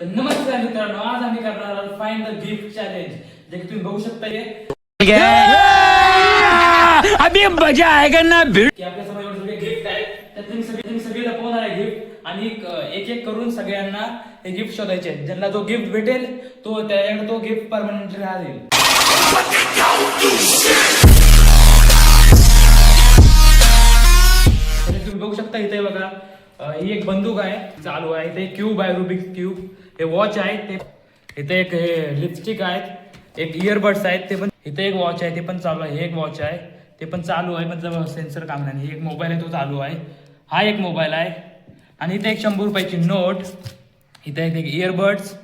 तर नमस्कार मित्रांनो आज आम्ही करणार आहोत फाइंड द गिफ्ट चॅलेंज जे की तुम्ही बघू शकता हे अभी मजा आएगा ना भिड़। की आपल्यासमोर एवढे सगळे गिफ्ट आहेत. त्यात तुम्ही सगळे तुम्ही सगळे लपवणार आहे गिफ्ट आणि एक- एक एक करून सगळ्यांना हे गिफ्ट शोधायचे आहेत. ज्यांना जो गिफ्ट भेटेल तो त्याच्याकडे तो गिफ्ट परमनंटली राहील तर तुम्ही बघू शकता इथे बघा अं, ही एक बंदूक आहे. चालू आहे. इथे क्यूब आहे रुबिक क्यूब हे वॉच आहे ते. इथे एक हे लिपस्टिक आहेत. एक इयरबड्स आहेत ते पण. इथे एक वॉच आहे ते पण चालू आहे. हे एक वॉच आहे. ते पण चालू आहे पण सेन्सर काम नाही. हे एक मोबाईल आहे तो चालू आहे. हा एक मोबाईल आहे. आणि इथे एक शंभर रुपयाची नोट इथे एक इयरबड्स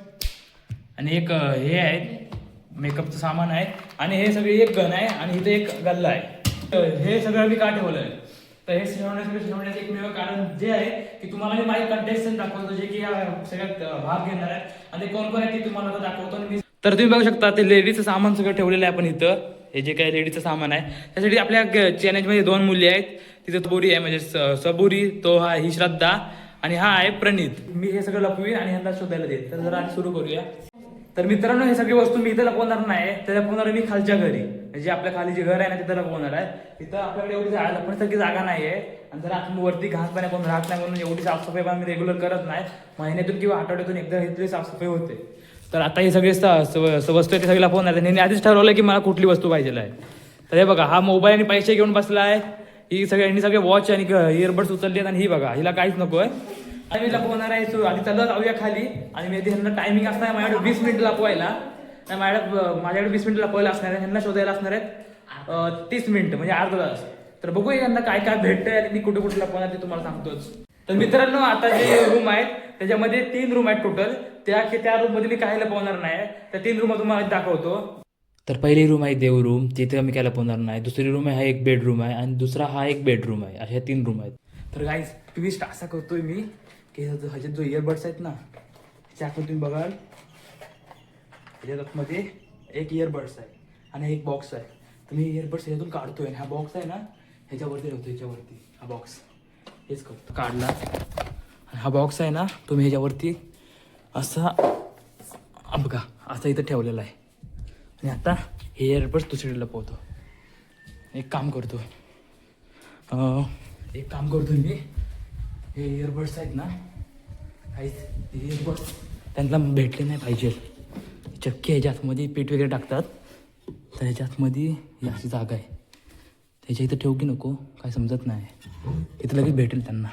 आणि एक हे आहे. मेकअपचं सामान आहे. आणि हे सगळे एक गन आहे. आणि इथे एक गल्ला आहे. हे सगळं मी का आहे तर हे शिवण्यासाठी शिवण्याचं एकमेव कारण जे आहे की तुम्हाला मी माझे कंटेस्टंट दाखवतो जे की या सगळ्यात भाग घेणार आहे. आणि कोण कोण आहे ते तुम्हाला आता दाखवतो आणि मी तर तुम्ही बघू शकता ते लेडीचं सामान सगळं ठेवलेलं आहे आपण इथं. हे जे काही लेडीचं सामान आहे. त्यासाठी आपल्या चॅनेजमध्ये दोन मुली आहेत. तिथं बोरी आहे म्हणजे सबुरी तो हा ही श्रद्धा. आणि हा आहे प्रणित. मी हे सगळं लपवीन आणि ह्यांना शोधायला देईल तर जरा सुरू करूया. तर मित्रांनो हे सगळी वस्तू मी इथं लपवणार नाही. तर लपवणार मी खालच्या घरी. जे आपल्या खाली जे घर आहे ना तिथं लपवणार आहे. तिथं आपल्याकडे एवढी जागा लपण्यासारखी जागा नाही आहे आणि जर आपण वरती घास पाण्या कोण राहत नाही म्हणून एवढी साफसफाई पण रेग्युलर करत नाही महिन्यातून किंवा आठवड्यातून एकदा इथली साफसफाई होते. तर आता हे सगळे स- वस्तू आहे ते सगळे लपवणार आहे त्यांनी आधीच ठरवलं की मला कुठली वस्तू पाहिजे आहे. तर हे बघा हा मोबाईल आणि पैसे घेऊन बसला आहे. ही सगळ्यांनी सगळे वॉच आणि इयरबड्स उचलले आहेत आणि ही बघा हिला काहीच नको आहे. आणि मी लपवणार आहे आधी चालत जाऊया खाली. आणि मी ह्यांना टायमिंग असणार आहे माझ्याकडे वीस मिनिट लपवायला. नाही माझ्याकडे माझ्याकडे वीस मिनिट लपवायला असणार आहे ह्यांना शोधायला असणार आहेत. तीस मिनिटं म्हणजे अर्धा तास. तर बघूया यांना काय काय भेटतंय आणि मी कुठे कुठे लपवणार ते तुम्हाला सांगतोच. तर मित्रांनो आता जे रूम आहेत त्याच्यामध्ये तीन रूम आहेत टोटल त्या त्या रूममध्ये मी काही लपवणार नाही. त्या तीन रूम तुम्हाला दाखवतो. तर पहिली रूम आहे देव रूम तिथे मी काय लपवणार नाही. दुसरी रूम आहे हा एक बेडरूम आहे आणि दुसरा हा एक बेडरूम आहे. अशा तीन रूम आहेत. तर गाईज ट्विस्ट असा करतोय मी की ह्याच्यात जो इयरबड्स आहेत ना ह्याच्या तुम्ही बघाल. ह्याच्यात आतमध्ये एक इयरबड्स आहे आणि एक बॉक्स आहे. तर मी इयरबड्स ह्याच्यातून काढतोय आणि हा बॉक्स आहे ना ह्याच्यावरती ठेवतो ह्याच्यावरती. हा बॉक्स हेच करतो. काढला. आणि हा बॉक्स आहे ना तुम्ही ह्याच्यावरती असा हा बघा असा इथं ठेवलेला आहे. आणि आता हे इयरबड्स दुसरीकडे लपवतो. एक काम करतो. एक काम करतो मी. हे इयरबड्स आहेत ना काहीच इयरबड्स त्यांना भेटले नाही पाहिजे. चक्की ह्याच्या आतमध्ये पीठ वगैरे टाकतात. तर ह्याच्या आतमध्ये ही अशी जागा आहे. त्याच्या इथं ठेवू की नको? काय समजत नाही. इथं लगेच भेटेल त्यांना.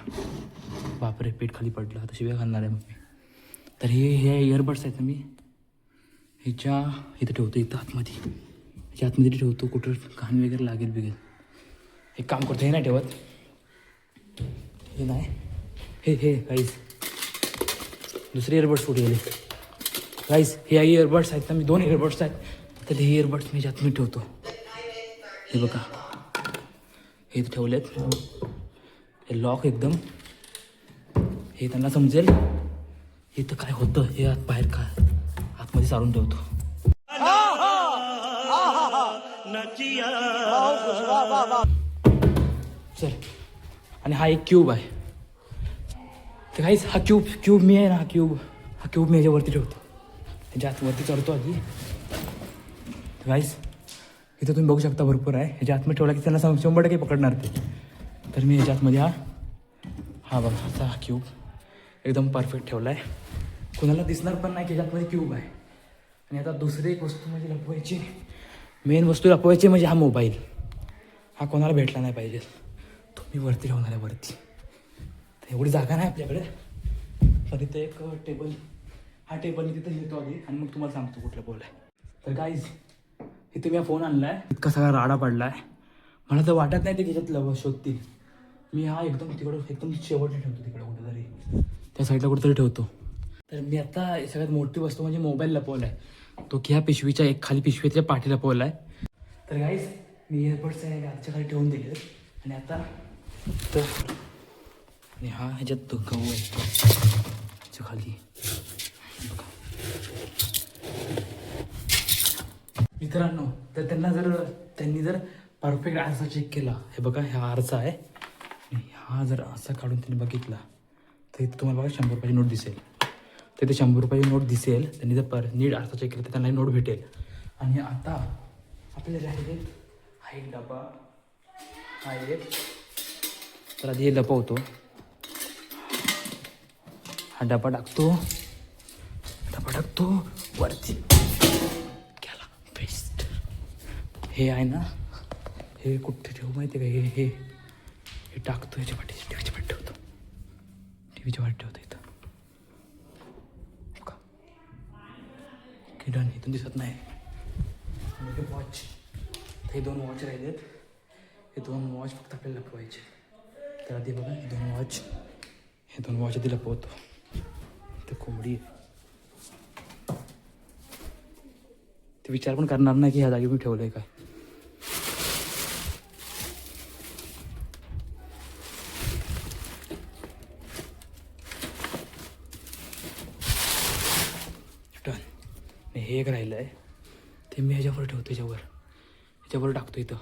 बापरे पीठ खाली पडलं. आता शिव्या घालणार आहे मग मी तर हे हे इयरबड्स आहेत मी ह्याच्या इथं ठेवतो इथं आतमध्ये. ह्याच्या आतमध्ये ठेवतो कुठं घाण वगैरे लागेल बिगेल. एक काम करतो हे नाही ठेवत. हे नाही. हे हे काहीच दुसरे इयरबड्स कुठे गेले? गाईज हे इयरबड्स आहेत ना मी दोन इयरबड्स आहेत. तर हे इयरबड्स मी ज्यात मी ठेवतो. हे बघा. हे ठेवलेत. हे लॉक एकदम. हे त्यांना समजेल. इथं काय होतं हे आत बाहेर का आतमध्ये सारून ठेवतो. चल. आणि हा एक क्यूब आहे. तर काहीच हा क्यूब क्यूब मी आहे ना हा क्यूब हा क्यूब मी याच्यावरती ठेवतो. ह्याच्या आतवरती चढतो आधी. गाईस इथं तुम्ही बघू शकता भरपूर आहे. ह्याच्या आतमध्ये ठेवला की त्यांना सांग शंभर टक्के पकडणार ते. तर मी ह्याच्या आतमध्ये हा हा बघा असा हा क्यूब एकदम परफेक्ट ठेवला आहे कुणाला दिसणार पण नाही की ह्याच्यातमध्ये क्यूब आहे. आणि आता दुसरी एक वस्तू म्हणजे लपवायची. मेन वस्तू लपवायची म्हणजे हा मोबाईल हा कोणाला भेटला नाही पाहिजे. तो मी वरती ठेवणार आहे वरती. तर एवढी जागा नाही आपल्याकडे. पण इथे एक टेबल हा टेबल मी तिथं घेतो आधी आणि मग तुम्हाला सांगतो कुठलं बोल आहे. तर काहीच इथे मी फोन आणला आहे इतका सगळा राडा पडला आहे मला तर वाटत नाही ते त्याच्यात लव शोधतील. मी हा एकदम तिकडं एकदम शेवटला ठेवतो तिकडं कुठेतरी. त्या साईडला कुठेतरी ठेवतो. तर मी आता सगळ्यात मोठी वस्तू म्हणजे मोबाईल लपवला आहे तो की ह्या पिशवीच्या एक खाली पिशवीच्या पाठी लपवला आहे तर गाईज मी एअरपोर्टच्या आजच्या खाली ठेवून दिले आणि आता तर आणि हा ह्याच्यात तो गहू आहे. खाली. मित्रांनो तर त्यांना जर त्यांनी जर परफेक्ट आरसा चेक केला. हे बघा हा आरसा आहे. हा जर आरसा काढून त्यांनी बघितला तर इथं तुम्हाला बघा शंभर रुपयाची नोट दिसेल. तिथे शंभर रुपयाची नोट दिसेल. त्यांनी जर पर नीट आरसा चेक केला तर त्यांना नोट भेटेल. आणि आता आपल्याला राहिले हा एक डबा हा एक तर आधी हे लपवतो हा डबा टाकतो. डबा वरती गेला बेस्ट हे आहे ना हे कुठे ठेवू माहिती आहे का? हे हे हे टाकतो याच्या पाठी टी व्हीच्या पाठी ठेवतो. टीव्हीच्या पाठी ठेवतो इथं. का ओके डन इथून दिसत नाही. हे वॉच हे दोन वॉच राहिलेत. हे दोन वॉच फक्त आपल्याला लपवायचे. तर आधी बघा हे दोन वॉच हे दोन वॉच आधी लपवतो. ते कोंबडी आहे. विचार पण करणार नाही की ह्या जागी मी ठेवलंय काय. डन हे एक राहिलं आहे ते मी ह्याच्यावर ठेवतो ह्याच्यावर ह्याच्यावर टाकतो इथं.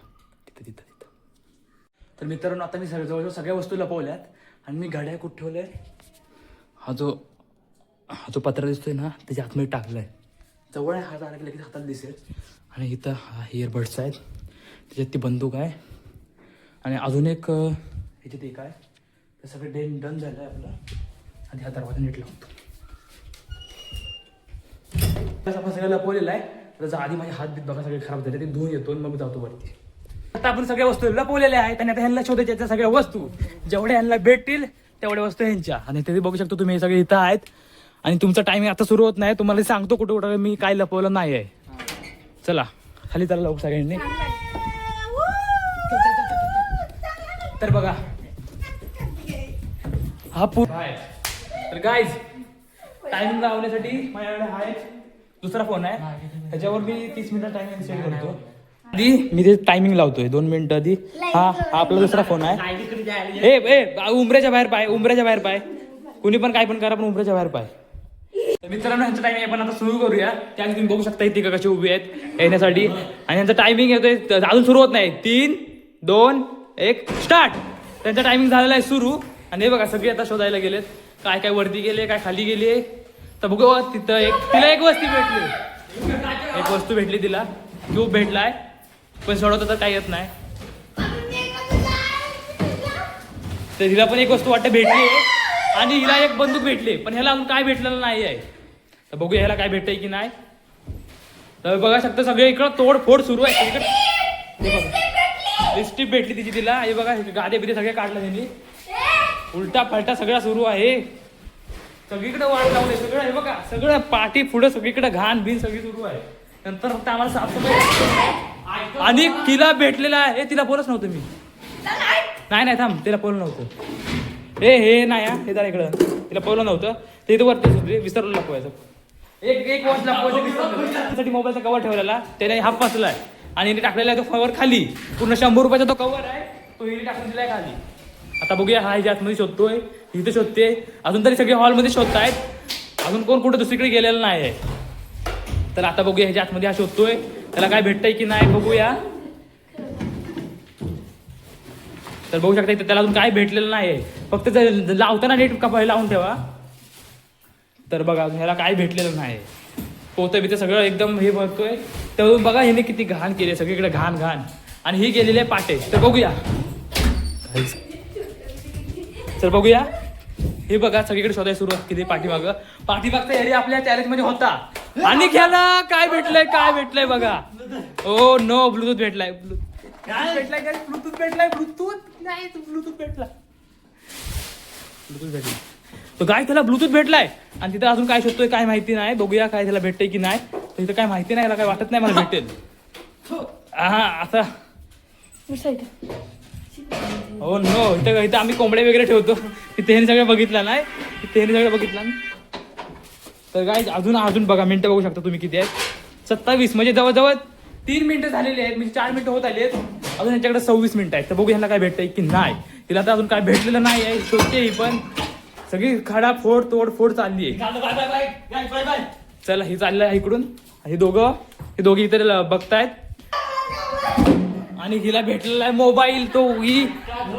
तिथं तिथं तिथं. तर मित्रांनो आता मी सगळ्या जवळजवळ सगळ्या वस्तू लपवल्यात आणि मी घड्या कुठं ठेवलं आहे हा जो हा जो पत्रा दिसतोय ना त्याच्या आतमध्ये टाकला आहे जवळ आहे हात आला की लगेच हातात दिसेल. आणि इथं हा इयरबड्स आहेत. त्याच्यात ती बंदूक आहे. आणि अजून एक ह्याच्यात एक आहे. ते सगळं डेन डन झालं आहे आपलं. आणि हा दरवाजा नीट लावतो. आपण सगळं लपवलेलं आहे. त्याचा आधी माझे हात बीत बघा सगळे खराब झाले. ते धुवून येतो आणि मग जातो वरती. आता आपण सगळ्या वस्तू लपवलेल्या आहेत आणि आता ह्यांना शोधायच्या सगळ्या वस्तू. जेवढ्या ह्यांना भेटतील तेवढ्या वस्तू ह्यांच्या. आणि ते बघू शकतो तुम्ही हे सगळे इथं आहेत. आणि तुमचा टायमिंग आता सुरू होत नाही तुम्हाला सांगतो कुठं कुठं मी काय लपवलं नाही आहे. चला खाली चला लोक सगळ्यांनी. तर बघा हा पूर्ण तर गाईज टायमिंग लावण्यासाठी माझ्याकडे हा एक दुसरा फोन आहे. त्याच्यावर मी तीस मिनिटं टायमिंग सेट करतो. आधी मी ते टायमिंग लावतोय दोन मिनिटं आधी. हा हा आपला दुसरा फोन आहे. ए ए उमऱ्याच्या बाहेर पाय उमऱ्याच्या बाहेर पाय. कुणी पण काय पण करा पण उमऱ्याच्या बाहेर पाय. मित्रांनो ह्यांचं टायमिंग आपण आता सुरू करूया. त्या तुम्ही बघू शकता इथे कशी उभी आहेत येण्यासाठी. आणि यांचं टायमिंग येतोय अजून सुरू होत नाही. तीन दोन एक स्टार्ट त्यांचं टायमिंग झालेला आहे सुरू. आणि हे बघा सगळे आता शोधायला गेलेत. काय काय वरती गेले काय खाली गेले तर बघू तिथं एक तिला एक वस्ती भेटली. एक वस्तू भेटली तिला. क्यूब भेटलाय. पण सोडवत तर काही येत नाही. तर तिला पण एक वस्तू वाटतं भेटली आणि हिला एक बंदूक भेटली पण ह्याला अजून काय भेटलेलं नाही आहे. तर बघूया ह्याला काय भेटतंय की नाही. तर बघा शकता सगळे इकडं तोड फोड सुरू आहे. हे बघा. लिस्टिप भेटली तिची तिला. हे बघा गादे बिदे सगळे काढलं त्यांनी. उलटा फलटा सगळा सुरू आहे. सगळीकडे वाट लावले सगळं हे बघा सगळं पाठी पुढे सगळीकडे घाण बिन सगळी सुरू आहे. नंतर फक्त आम्हाला साफसफाई आणि तिला भेटलेला आहे. तिला बोलच नव्हतं मी. नाही नाही थांब. तिला पोलं नव्हतं. हे हे नाही हा, हे जरा इकडं. तिला पोलं नव्हतं. ते इथं वरती होते विसरलं लपवायचं. एक एक वॉच लपवायचं मोबाईलचा कवर ठेवलेला. त्याने हाफ आहे आणि हिने टाकलेला आहे तो कवर खाली. पूर्ण शंभर रुपयाचा तो कवर आहे. तो हिने टाकून दिलाय खाली. आता बघूया हा ह्याच्या आतमध्ये शोधतोय. इथे शोधते. अजून तरी सगळे हॉलमध्ये शोधतायत. अजून कोण कुठं दुसरीकडे गेलेलं नाही आहे तर आता बघूया ह्याच्या आतमध्ये हा शोधतोय. त्याला काय भेटतंय की नाही बघूया. तर बघू शकता इथे त्याला अजून काय भेटलेलं नाही फक्त जर लावताना नेट कपडे लावून ठेवा. तर बघा अजून ह्याला काय भेटलेलं नाही पोतं बितं सगळं एकदम हे बघतोय. तर बघा ह्याने किती घाण केली सगळीकडे घाण घाण. आणि ही गेलेली आहे पाटे. तर बघूया. तर बघूया. हे बघा सगळीकडे शोधायला सुरुवात केली पाठीमागं. पाठीमागचा एरिया आपल्या चॅलेंजमध्ये होता. आणि घ्याला काय भेटलंय काय भेटलंय बघा. ओ नो ब्लूटूथ भेटलाय. काय? भेटलाय काय ब्लूटूथ भेटलाय ब्लूटूथ. नाही ब्लूटूथ भेटला ब्लूटूथ भेटला तो काय त्याला ब्लूटूथ भेटलाय. आणि तिथं अजून काय शोधतोय काय माहिती नाही. बघूया काय त्याला भेटतंय की नाही. तर इथं काय माहिती नाही याला काय वाटत नाही मला भेटेल. हा. आता. हो नो इथं इथं आम्ही कोंबडे वगैरे ठेवतो. तिथे ह्यांनी सगळं बघितलं नाही. तिथे ह्यांनी सगळं बघितलं तर काय अजून अजून बघा मिनटं बघू शकता तुम्ही किती आहेत. सत्तावीस म्हणजे जवळजवळ तीन मिनिटं झालेली आहेत म्हणजे चार मिनिटं होत आली आहेत. अजून यांच्याकडे सव्वीस मिनिटं आहेत. तर बघू ह्यांना काय भेटतंय की नाही. तिला तर अजून काय भेटलेलं नाही आहे शोधते ही पण. सगळी खडा फोड तोड फोड चालली आहे. चला ही चाललं आहे इकडून. हे दोघं हे दोघे ल- बघतायत. आणि हिला भेटलेला आहे मोबाईल तो ही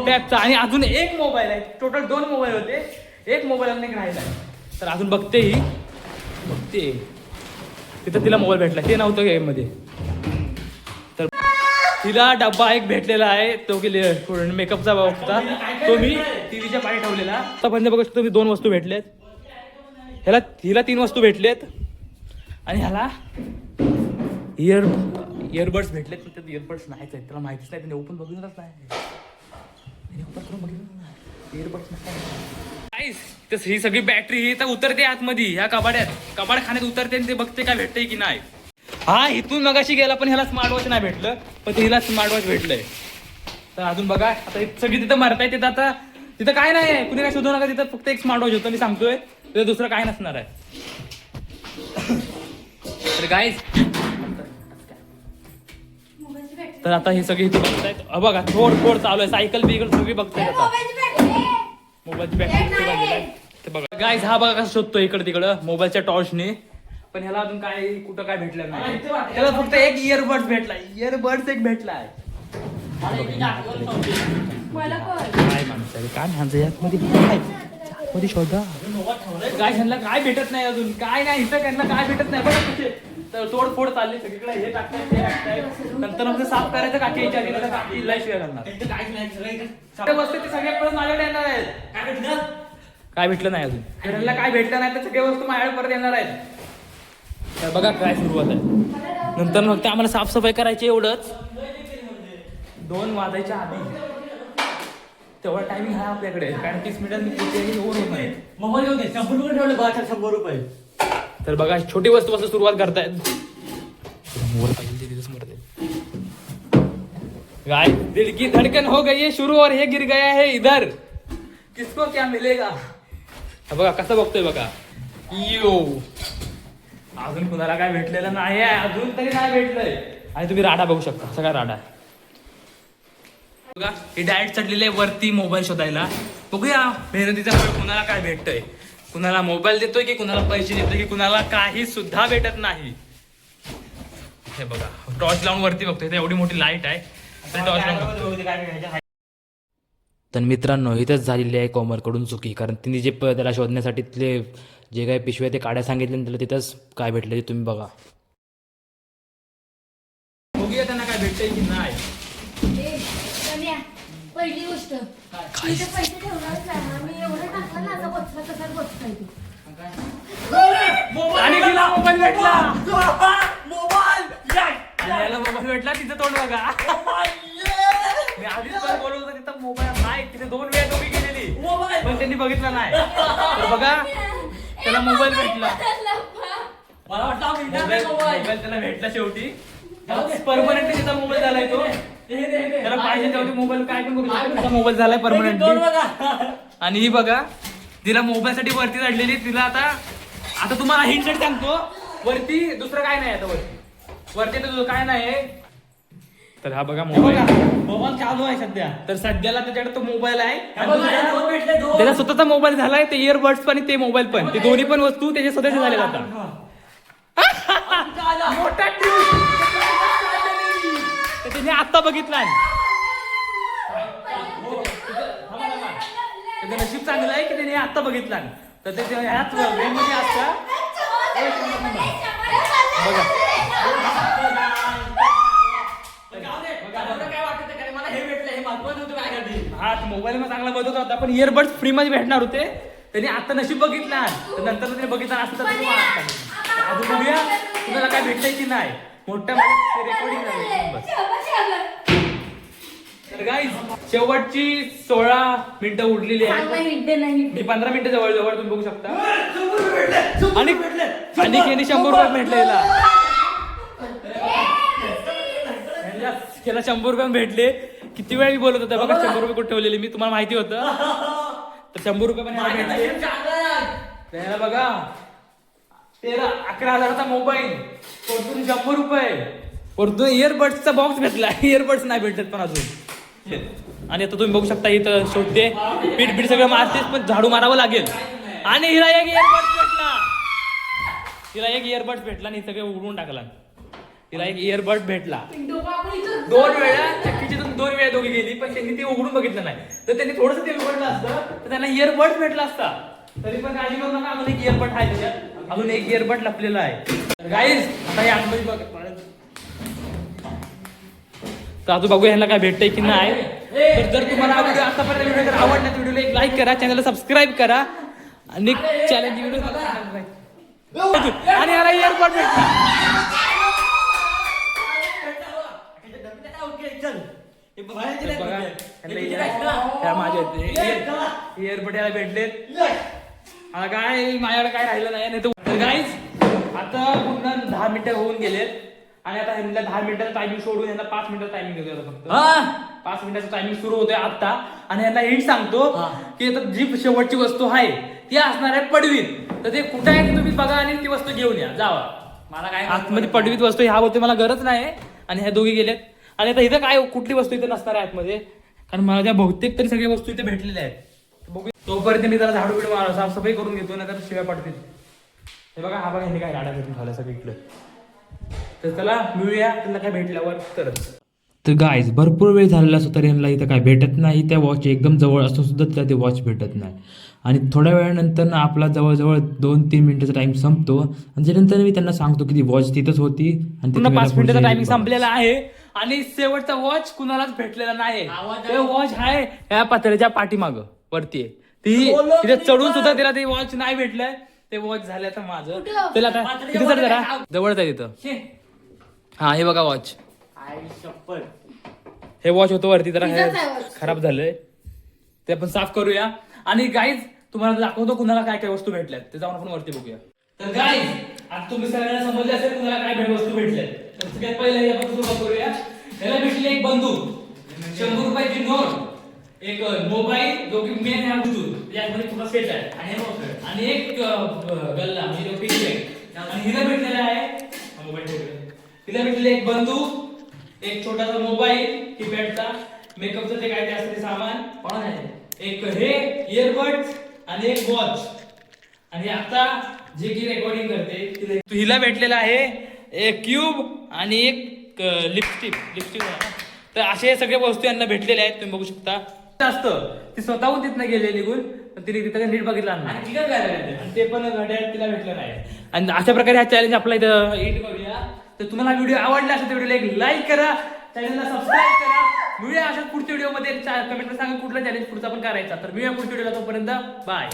टॅबचा आणि अजून एक मोबाईल आहे. टोटल दोन मोबाईल होते. एक मोबाईल अजून एक राहिला तर अजून बघते ही. ते तिथं तिला मोबाईल भेटला. ते नव्हतं गेममध्ये. तर तिला डब्बा एक भेटलेला आहे तो गेले मेकअपचा होता तो मी टीव्हीच्या पाणी ठेवलेला. आतापर्यंत बघू शकतो मी दोन वस्तू भेटलेत. ह्याला हिला तीन वस्तू भेटलेत. आणि ह्याला इयर इयरबड्स भेटलेत. पण त्यात इयरबड्स नाहीच आहेत त्याला माहितीच नाही त्याने ओपन बघितलंच नाही. ओपन करून बघितलं इयरबड्स नाही. Guys, तस ही सगळी बॅटरी ही तर उतरते आतमध्ये ह्या कबाड्यात. कबाड खाण्यात उतरते आणि ते बघते काय भेटतंय की नाही. हा इथून मगाशी गेला पण ह्याला स्मार्ट वॉच नाही भेटलं. पण हिला स्मार्ट वॉच भेटलंय. तर अजून बघा आता सगळी तिथं मारताय तिथं आता तिथं काय नाही कुणी काय शोधू नका तिथं फक्त एक स्मार्ट वॉच होतं मी सांगतोय. तिथं दुसरं काय नसणार आहे. तर गाईज तर आता हे सगळे इथे बघतायत. बघा थोड थोड चालू आहे सायकल बिकल सगळी बघतायत आता. मोबाईलची बॅटरी ते बघा गाईज हा बघा कसं शोधतो इकडे तिकडं मोबाईलच्या टॉर्चने पण ह्याला अजून काय कुठं काय भेटलं नाही. त्याला फक्त एक इयरबड्स भेटला इयरबड्स एक भेटलाय. काय माणसं आहे? काय माणसं काय मध्ये शोधा. काय ह्यांना काय भेटत नाही अजून? काय नाही इथं त्यांना काय भेटत नाही. बघा कुठे. तर तोडफोड चालली. सगळीकडे हे टाकताय ते टाकताय. नंतर मग ते साफ करायचं काकी नाही तर काकी लय शिवाय घालणार. सगळे वस्तू ते सगळे परत माझ्याकडे येणार आहेत. काय भेटलं? नाही अजून? तर ह्यांना काय भेटलं नाही तर सगळे वस्तू माझ्याकडे परत येणार आहेत. तर बघा काय सुरुवात आहे. नंतर मग ते आम्हाला साफसफाई करायची एवढंच. दोन वाजायच्या आधी. तेवढा टायमिंग आहे आपल्याकडे कारण तीस मिनिटात मी ओव्हर होत नाही. मोबाईल घेऊन दे शंभर रुपये ठेवले शंभर रुपये. तर बघा छोटी वस्तू पासून सुरुवात करतायत मोर पाहिजे ते तिथेच मरते. गाय दिल की धड़कन हो गई है शुरू और हे गिर गया है इधर. किसको क्या मिलेगा? बघा कसं बघतोय बघा. यो अजून कुणाला काय भेटलेलं नाही आहे अजून तरी नाही भेटलंय. आणि तुम्ही राडा बघू शकता सगळा राडा आहे. बघा हे डायरेक्ट चढलेले आहे वरती मोबाईल शोधायला. बघूया मेहनतीचा फळ कुणाला काय भेटतंय? कुणाला मोबाईल देतोय की कुणाला पैसे देतोय की कुणाला काही सुद्धा भेटत नाही? हे बघा टॉर्च लावून वरती बघतोय इथे एवढी मोठी लाइट आहे. तर टॉर्च लावून. तर मित्रांनो इथंच झालेली आहे कोमरकडून चुकी कारण तिने जे प- त्याला शोधण्यासाठी तिथले जे काही पिशव्या ते काड्या सांगितले त्याला तिथंच काय भेटलं ते तुम्ही बघा. बघूया त्यांना काय भेटतंय की नाही. पहिली गोष्ट. तिथे पैसे ठेवणारच नाही ना. मी एवढं टाकलं ना असं बसला तसाच बसताय तू. आणि तिला मोबाईल भेटला. आणि याला मोबाईल भेटला तिथं तोंड बघा. मी आधीच पण बोलत होतो तिथं मोबाईल नाही तिथे दोन वेळा दोघी गेलेली पण त्यांनी बघितला नाही. तर बघा. त्याला मोबाईल भेटला. मला वाटलं हा मिनिटात मोबाईल मोबाईल. मोबाईल त्याला भेटला शेवटी. परमनंटली त्याचा मोबाईल झालाय तो. त्याला पाहिजे तेवढी मोबाईल काय पण शकतो. त्याचा मोबाईल झालाय दोन परमनंटली बघा. आणि ही बघा तिला मोबाईल साठी वरती चढलेली तिला आता आता तुम्हाला हिंट सांगतो. वरती दुसरं काय नाही आता वरती. वरती तर काय नाही तर हा बघा मोबाईल मोबाईल चालू आहे सध्या. तर सध्याला त्याच्याकडे तो मोबाईल आहे. आणि त्याचा स्वतःचा मोबाईल झालाय ते इयरबड्स पण आणि ते मोबाईल पण. ते दोन्ही पण वस्तू त्याच्या स्वतःचे झाले आता. मोठा ट्यूब. तर त्याने आता बघितला त्याचं नशीब चांगलं आहे की त्याने आता बघितला तर ते ते ह्याच वेळमध्ये असता बघा. मोबाईल मध्ये चांगला बघत होता. पण इयरबड्स फ्री मध्ये भेटणार होते. त्यांनी आता नशीब बघितला. तर नंतर त्याने बघितला असतं तर. अजून बघूया. तुम्हाला काय भेटतंय की नाही? मोठ्या रेकॉर्डिंग झाली बस. तर गाईज शेवटची सोळा मिनिटं उरलेली आहे मी पंधरा मिनिटं जवळ जवळ तुम्ही बघू शकता. आणि आणि यांनी शंभर रुपये भेटले याला. यांना- याला शंभर रुपये भेटले. किती वेळ बोलत होता बघा शंभर रुपये कुठे ठेवलेले? मी तुम्हाला माहिती होतं. तर शंभर रुपये पण याला भेटले. त्याला बघा तेरा अकरा हजाराचा मोबाईल. वरतून शंभर रुपये. वरतून इयरबड्सचा बॉक्स भेटला. इयरबड्स नाही भेटत पण अजून. आणि आता तुम्ही बघू शकता इथं शोधते पीठ बीठ सगळं मारतेच पण झाडू मारावं लागेल. आणि हिला एक इयरबड्स भेटला. तिला एक इयरबड्स भेटला आणि सगळे उडवून टाकला. तिला एक इयरबड भेटला. दोन वेळा चक्कीची दोन वेळा दोघी गेली पण त्यांनी ते उघडून बघितलं नाही. तर त्यांनी थोडस ते उघडलं असतं तर त्यांना इयरबड्स भेटला असता. तरी पण काळजी करू नका अजून एक इयरबड आहे त्याच्यात अजून एक इयरबड लपलेला आहे. गाईज आता हे आतमध्ये बघ. तर अजून बघूया ह्यांना काय भेटतंय की नाही. तर जर तुम्हाला हा व्हिडिओ आतापर्यंत व्हिडिओ जर आवडला तर व्हिडिओला एक लाईक करा चॅनलला सबस्क्राईब करा. आणि चॅलेंज व्हिडिओ आणि याला इयरबड भेटला. इयरबड याला भेटलेत. आता काय माझ्याकडे काय राहिलं नाही नाही तर गाईज आता पुन्हा दहा मिनिटं होऊन गेलेत. आणि आता ह्यांना दहा मिनिटाचं टायमिंग सोडून यांना पाच मिनिटाचं टायमिंग देतो आता फक्त. हा. पाच मिनिटाचं टायमिंग सुरू होतोय आता आणि यांना हिंट सांगतो की आता जी शेवटची वस्तू आहे ती असणार आहे पडवीत. तर ते कुठे आहे तुम्ही बघा आणि ती वस्तू घेऊन या. जावा. मला काय आतमध्ये पडवीत वस्तू ह्या बोलते मला गरज नाही. आणि ह्या दोघी गेल्यात आणि आता इथं काय कुठली वस्तू इथे नसणार आहे आतमध्ये? कारण मला त्या बहुतेक तरी सगळ्या वस्तू इथे भेटलेल्या आहेत. बघू तोपर्यंत मी त्याला झाडू बिडू मारा साफसफाई करून घेतो ना तर शिव्या पडतील. हे बघा हा बघा ह्यांनी काय गाड्या करून झाल्या सगळीकडे तर चला मिळूया. त्यांना काय भेटल्यावर तरच. तर गाईज भरपूर वेळ झालेला असतो तरी यांना इथं काय भेटत नाही. त्या वॉच एकदम जवळ असून सुद्धा तिला ते वॉच भेटत नाही. आणि थोड्या वेळानंतर ना आपला जवळजवळ दोन तीन मिनिटाचा टाइम संपतो. आणि त्यानंतर मी त्यांना सांगतो की ती वॉच तिथंच होती. आणि पाच मिनिटाचा टायमिंग. संपलेला आहे. आणि शेवटचा वॉच कुणालाच भेटलेला नाही आवाज ते वॉच आहे या पत्र्याच्या पाठीमाग वरती आहे. ती तिथे चढून. सुद्धा तिला ते वॉच नाही भेटलंय ते वॉच झालं आता माझं कुठं? त्याला आता पात्र्याच्या तिथे चढ वर जरा काय? जवळच आहे तिथं शे. हा हे बघा वॉच आई. हे वॉच होतं वरती जरा तिथंच आहे watch. खराब झालंय ते आपण साफ करूया आणि गाईज तुम्हाला दाखवतो कुणाला काय काय वस्तू भेटल्यात ते जाऊन आपण वरती बघूया तर गाईज आता तुम्ही सगळ्यांना समजले असेल कुणाला काय भेट वस्तू भेटल्यात तर सगळ्यात पहिले आपण सुरुवात करूया. याला भेटली एक बंदूक. शंभर रुपयाची नोट एक मोबाईल जो की मेन आहे ब्लूटूथ यामध्ये थोडा सेट आहे. आणि आणि एक गल्ला म्हणजे जो पिन आहे. आणि हिला भेटलेला आहे मोबाईल हिला भेटलेला एक बंदूक एक छोटासा मोबाईल कीपॅडचा मेकअपचं ते काय ते असतं ते सामान कोण आहे एक हे इयरबड्स आणि एक वॉच आणि आता जे की रेकॉर्डिंग करते तिला हिला भेटलेला आहे एक क्यूब आणि एक लिपस्टिक लिपस्टिक तर असे सगळे वस्तू यांना भेटलेले आहेत तुम्ही बघू शकता. असतं ती स्वतःहून तिथनं गेले निघून तिने तिथं नीट बघितलं नाही. आणि ते पण घड्याळ तिला भेटलं नाही. आणि अशा प्रकारे हा चॅलेंज आपला इथं एंड करूया. तर तुम्हाला व्हिडिओ आवडला असेल तर व्हिडिओला एक लाईक करा. चॅनलला सबस्क्राईब करा. मिळूया अशाच पुढच्या व्हिडिओमध्ये कमेंट सांगा कुठला चॅलेंज पुढचा पण करायचा. तर मिळूया पुढच्या व्हिडिओला तोपर्यंत बाय